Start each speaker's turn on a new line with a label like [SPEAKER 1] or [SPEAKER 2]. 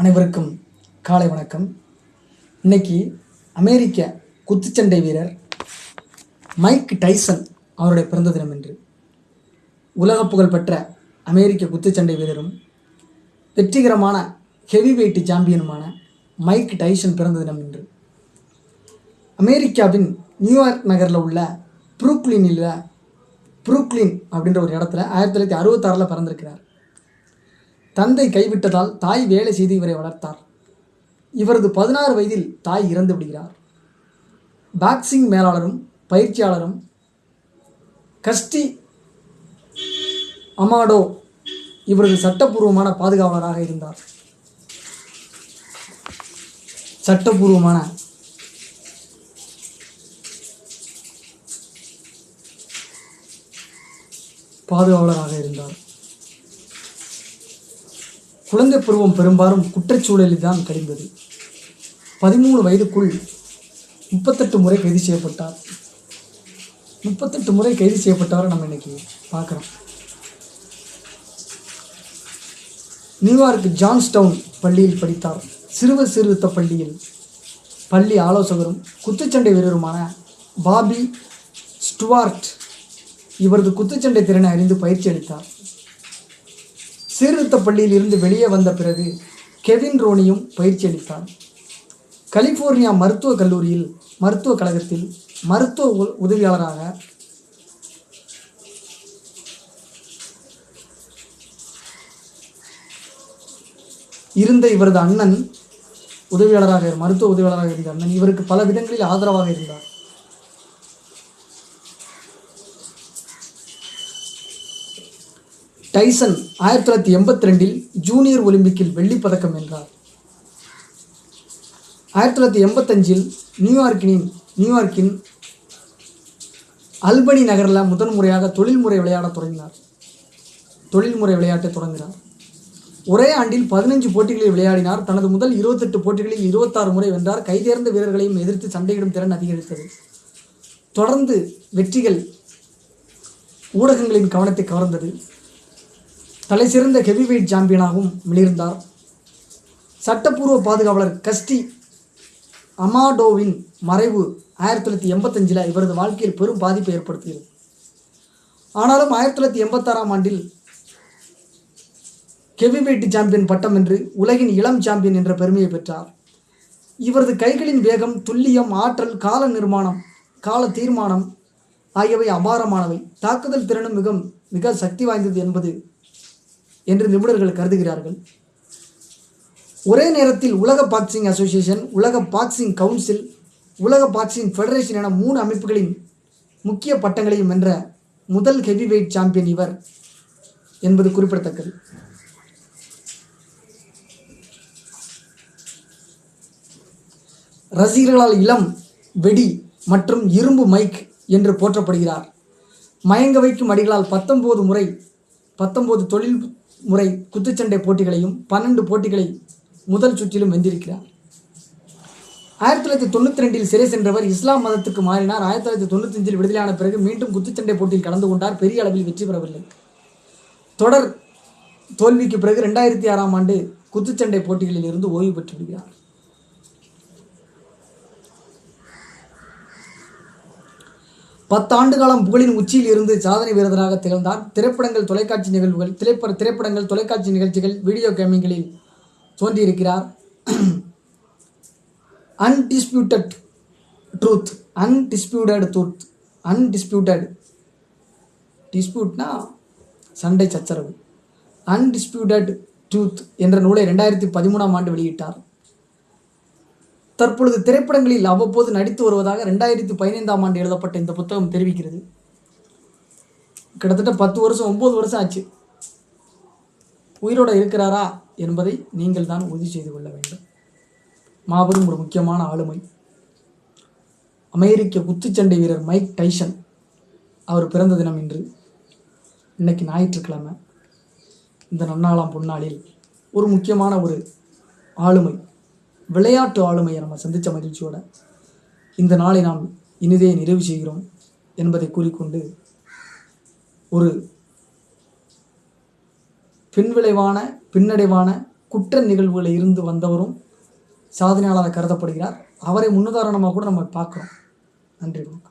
[SPEAKER 1] அனைவருக்கும் காலை வணக்கம். இன்னைக்கு அமெரிக்க குத்துச்சண்டை வீரர் மைக் டைசன் அவருடைய பிறந்த தினம் என்று உலக புகழ்பெற்ற அமெரிக்க குத்துச்சண்டை வீரரும் வெற்றிகரமான ஹெவி வெயிட் சாம்பியனுமான மைக் டைசன் பிறந்த தினம் என்று அமெரிக்காவின் நியூயார்க் நகரில் உள்ள புரூக்ளினில் புரூக்ளின் அப்படின்ற ஒரு இடத்துல ஆயிரத்தி தொள்ளாயிரத்தி அறுபத்தாறில் பிறந்திருக்கிறார். தந்தை கைவிட்டதால் தாய் வேலை செய்து இவரை வளர்த்தார். இவரது பதினாறு வயதில் தாய் இறந்து விடுகிறார். பாக்ஸிங் மேலாளரும் பயிற்சியாளரும் கஸ்டி அமாடோ இவரது சட்டப்பூர்வமான பாதுகாவலராக இருந்தார். சட்டப்பூர்வமான பாதுகாவலராக இருந்தார். குழந்தை பருவம் பெரும்பாலும் குற்றச்சூழலில் தான் கழிந்தது. பதிமூணு வயதுக்குள் முப்பத்தெட்டு முறை கைது செய்யப்பட்டார். முப்பத்தெட்டு முறை கைது செய்யப்பட்டவரை நம்ம இன்னைக்கு பார்க்குறோம். நியூயார்க் ஜான்ஸ்டவுன் பள்ளியில் படித்தார். சிறுவர் சீர்திருத்த பள்ளியில் பள்ளி ஆலோசகரும் குத்துச்சண்டை வீரருமான பாபி ஸ்டுவார்ட் இவரது குத்துச்சண்டை திறனை அறிந்து பயிற்சி அளித்தார். சீர்திருத்த பள்ளியில் இருந்து வெளியே வந்த பிறகு கெவின் ரோனியும் பயிற்சி அளித்தார் கலிஃபோர்னியா மருத்துவக் கல்லூரியில் மருத்துவக் கழகத்தில் மருத்துவ உ- உதவியாளராக இருந்த இவரது அண்ணன் உதவியாளராக மருத்துவ உதவியாளராக இருந்த அண்ணன் இவருக்கு பல விதங்களில் ஆதரவாக இருந்தார். டைசன் ஆயிரத்தி தொள்ளாயிரத்தி எண்பத்தி ரெண்டில் ஜூனியர் ஒலிம்பிக்கில் வெள்ளிப் பதக்கம் வென்றார். ஆயிரத்தி தொள்ளாயிரத்தி எண்பத்தஞ்சில் நியூயார்க்கினின் நியூயார்க்கின் அல்பனி நகரில் முதன் முறையாக தொழில்முறை விளையாடத் தொடங்கினார். தொழில்முறை விளையாட்டை தொடங்கினார். ஒரே ஆண்டில் பதினஞ்சு போட்டிகளில் விளையாடினார். தனது முதல் இருபத்தெட்டு போட்டிகளில் இருபத்தாறு முறை வென்றார். கைதேர்ந்த வீரர்களையும் எதிர்த்து சண்டையிடும் திறன் அதிகரித்தது. தொடர்ந்து வெற்றிகள் ஊடகங்களின் கவனத்தை கவர்ந்தது. தலைசிறந்த ஹெவிவெயிட் சாம்பியனாகவும் மிளிர்ந்தார் சட்டப்பூர்வ பாதுகாவலர் கஸ்டி அமாடோவின் மறைவு ஆயிரத்தி தொள்ளாயிரத்தி எண்பத்தஞ்சில் இவரது வாழ்க்கையில் பெரும் பாதிப்பை ஏற்படுத்தியது. ஆனாலும் ஆயிரத்தி தொள்ளாயிரத்தி எண்பத்தாறாம் ஆண்டில் ஹெவிவெயிட் சாம்பியன் பட்டம் என்று உலகின் இளம் சாம்பியன் என்ற பெருமையை பெற்றார். இவரது கைகளின் வேகம் துல்லியம் ஆற்றல் கால நிர்மாணம் கால தீர்மானம் ஆகியவை அபாரமானவை. தாக்குதல் திறனும் மிக மிக சக்தி வாய்ந்தது என்பது என்று நிபுணர்கள் கருதுகிறார்கள். ஒரே நேரத்தில் உலக பாக்ஸிங் அசோசியேஷன் உலக பாக்ஸிங் கவுன்சில் உலக பாக்ஸிங் ஃபெடரேஷன் என மூணு அமைப்புகளின் முக்கிய பட்டங்களையும் வென்ற முதல் ஹெவி வெயிட் சாம்பியன் இவர் என்பது குறிப்பிடத்தக்கது. ரசிகர்களால் இளம் வெடி மற்றும் இரும்பு மைக் என்று போற்றப்படுகிறார். மயங்க வைக்கும் அடிகளால் பத்தொன்பது முறை பத்தொன்பது தொழில் முறை குத்துச்சண்டை போட்டிகளையும் பன்னெண்டு போட்டிகளை முதல் சுற்றிலும் வென்றிருக்கிறார். ஆயிரத்தி தொள்ளாயிரத்தி தொண்ணூற்றி ரெண்டில் சிறை சென்றவர் இஸ்லாம் மதத்துக்கு மாறினார். ஆயிரத்தி தொள்ளாயிரத்தி தொண்ணூத்தஞ்சில் விடுதலையான பிறகு மீண்டும் குத்துச்சண்டை போட்டியில் கலந்து கொண்டார். பெரிய அளவில் வெற்றி பெறவில்லை. தொடர் தோல்விக்கு பிறகு ரெண்டாயிரத்தி ஆறாம் ஆண்டு குத்துச்சண்டை போட்டிகளில் இருந்து ஓய்வு பெற்று விடுகிறார். பத்தாண்டு காலம் புகழின் உச்சியில் இருந்து சாதனை வீரராக திகழ்ந்தார் திரைப்படங்கள் தொலைக்காட்சி நிகழ்வுகள் திரைப்பட திரைப்படங்கள் தொலைக்காட்சி நிகழ்ச்சிகள் வீடியோ கேமிங்களில் தோன்றியிருக்கிறார். Undisputed truth undisputed truth undisputed டிஸ்பியூட்னா சண்டை சச்சரவு. அன்டிஸ்பியூட்டட் ட்ரூத் என்ற நூலை ரெண்டாயிரத்தி பதிமூணாம் ஆண்டு வெளியிட்டார். தற்பொழுது திரைப்படங்களில் அவ்வப்போது நடித்து வருவதாக ரெண்டாயிரத்தி பதினைந்தாம் ஆண்டு எழுதப்பட்ட இந்த புத்தகம் தெரிவிக்கிறது. கிட்டத்தட்ட பத்து வருஷம் ஒம்பது வருஷம் ஆச்சு. உயிரோட இருக்கிறாரா என்பதை நீங்கள் தான் உறுதி செய்து கொள்ள வேண்டும். மாபெரும் ஒரு முக்கியமான ஆளுமை. அமெரிக்க குத்துச்சண்டை வீரர் மைக் டைசன் அவர் பிறந்த தினம் இன்று இன்னைக்கு ஞாயிற்றுக்கிழமை. இந்த நன்னாளாம் பொன்னாளில் ஒரு முக்கியமான ஒரு ஆளுமை. விளையாட்டு ஆளுமையை நம்ம சந்தித்த மகிழ்ச்சியோட இந்த நாளை நாம் இனிதே நிறைவு செய்கிறோம் என்பதை கூறிக்கொண்டு ஒரு பின்விளைவான பின்னடைவான குற்ற நிகழ்வுகளில் இருந்து வந்தவரும் சாதனையாளராக கருதப்படுகிறார். அவரை முன்னுதாரணமாக கூட நம்ம பார்க்குறோம். நன்றி வணக்கம்.